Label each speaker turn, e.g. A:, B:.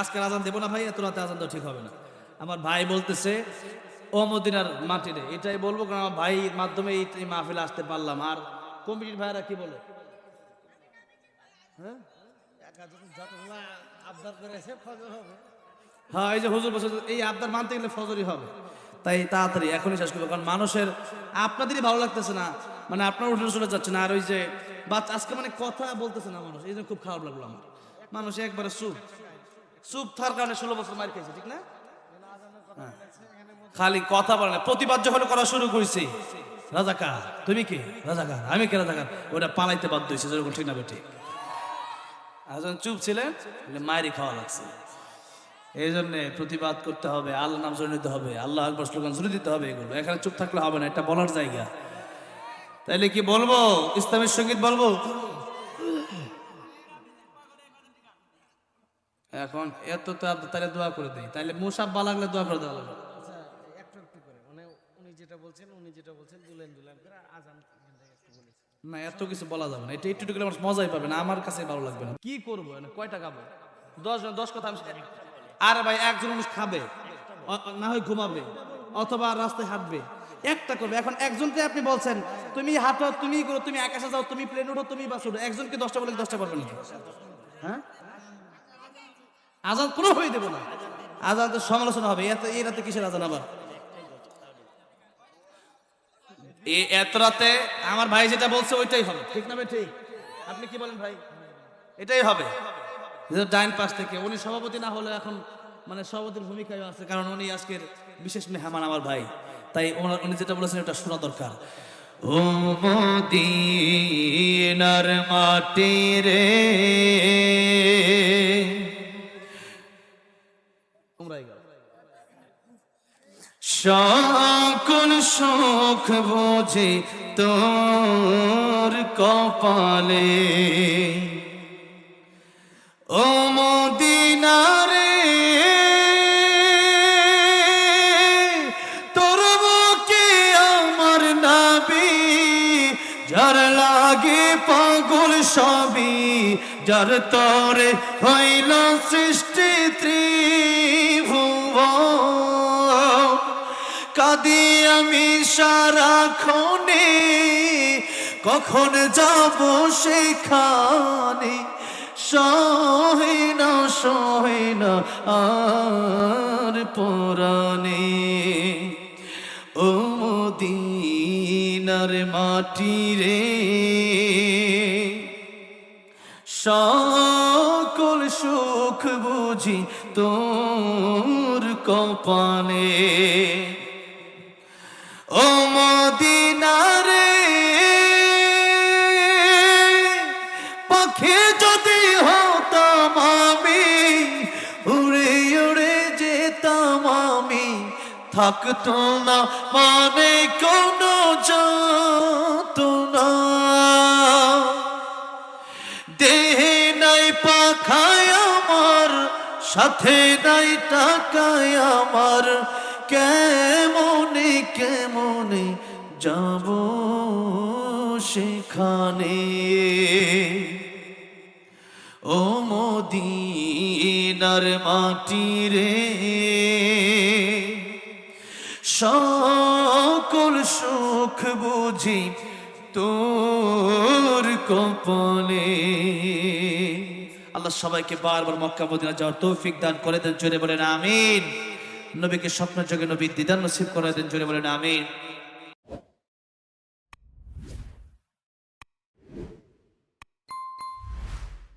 A: আজকে আজান দেবো না ভাই এত রাতে আজান তো ঠিক হবে না। আমার ভাই বলতেছে, ও মদিনার মাটিরে এটাই বলব, কারণ আমার ভাইয়ের মাধ্যমে এই মাহফিলে আসতে পারলাম। আর কমিটির ভাইরা কি বলে? হ্যাঁ? হ্যাঁ এই যে হুজুর বসে এই আবদার মানতে গেলে ফজরই হবে। তাই তাড়াতাড়ি এখনই শেষ করব, কারণ মানুষের আপনাদেরই ভালো লাগতেছে না। মানে আপনার উঠে চলে যাচ্ছে না, আর ওই যে বাচ্চা, আজকে মানে কথা বলতেছে না মানুষ, এই জন্য খুব খারাপ লাগল আমার। মানুষ একবারে চুপ। চুপ থাকার কারণে ষোলো বছর মার খেয়েছে, ঠিক না? হ্যাঁ। খালি কথা বলে না, প্রতিবাদ যখন করা শুরু করেছি, রাজাকার, তুমি কি? রাজাকার, আমি কে রাজাকার? ওটা পালাইতে বাধ্য হয়েছে, যেরকম ঠিক না আর যখন চুপ ছিলেন মায়েরই খাওয়া লাগছে। এই জন্য প্রতিবাদ করতে হবে আল্লাহ নাম জড়িয়ে নিতে হবে আল্লাহ আকবর স্লোগান জড়িয়ে দিতে হবে এগুলো। এখানে চুপ থাকলে হবে না, এটা বলার জায়গা। তাইলে কি বলব? ইসলামের সংগীত বলব? এখন এত তো তাহলে দোয়া করে দেয় তাইলে মুসাব্বা লাগলে দোয়া করে দেওয়া লাগবে।
B: আচ্ছা একটু একটু করে। মানে উনি যেটা বলছেন উনি যেটা বলছেন দুলেন দুলেন করে আজান
A: না এত কিছু বলা যাবে না। এটা একটু একটু আমার মজাই পাবে না। আমার কাছে ভালো লাগবে না। কি করব? মানে কয়টা খাব দশ জন দশ কথা আমি আরে ভাই একজন মানুষ খাবে না হয় ঘুমাবে অথবা রাস্তায় হাঁটবে। একটা করবে। এখন একজনকে আপনি বলছেন তুমি হাঁটো তুমি করো তুমি আকাশে যাও তুমি প্লেন উঠো তুমি বাস উঠো একজনকে দশটা বলে দশটা পারবে নাকি হ্যাঁ? আজান কোনো হয়ে দেবো না। আজান তো সমালোচনা হবে। এই রাতে কিসের আজান আবার? এত রাতে আমার ভাই যেটা বলছে ওইটাই হবে। ঠিক না ঠিক আপনি কি বলেন ভাই? এটাই হবে। ডাইন পাশ থেকে, উনি সভাপতি না হলে এখন মানে সভাপতির ভূমিকায় আছে, কারণ উনি আজকের বিশেষ মেহমান আমার ভাই। তাই ওনার উনি যেটা বলেছেন ওটা শোনা দরকার। ও মদিনার মাটি রে। সকল সুখ বোঝে তোর কপালে। ও মদিনারে, তোর বুকে আমার নাবি, যার লাগে পাগল সবই, যার তরে হইল সৃষ্টি ত্রিভুবন কাঁদি আমি সারাক্ষণে, কখন যাব সেখানে? সহে না সহে না, আর পরাণে। ও মদিনার মাটি রে, সকল সুখ বুঝি তোর কপালে। পাখি যদি হতাম আমি, উড়ে উড়ে যেতাম আমি, থাকতো না মানে কোনো যত না দেহে নাই পাখায় আমার, সাথে নাই টাকায় আমার, কেমনে কেমনে যাব সেখানে? মদিনার মাটি রে। সকল সুখ বুঝি তোর কপালে। আল্লাহ সবাইকে বারবার মক্কা মদিনা যাওয়ার তৌফিক দান করে দেন, জোরে বলেন আমিন। নবীকে স্বপ্ন যোগে নবী দিদান নসিব করে দেন, জোরে বলেন আমিন।